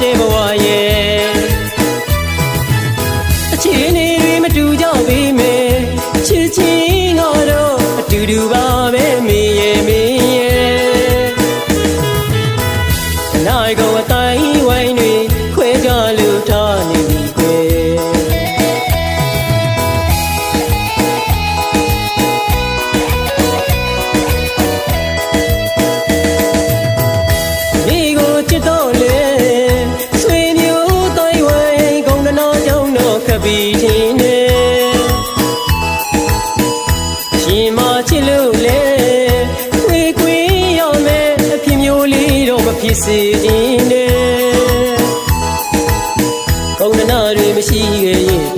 Never. ချင်းနေရှင်မချစ်လို့လေဝေကွေးရမယ်အဖြစ်မျိုးလေးတော့မဖြစ်စေခြင်းနဲ့ကောင်းနာတွေမရှိခဲ့ရင်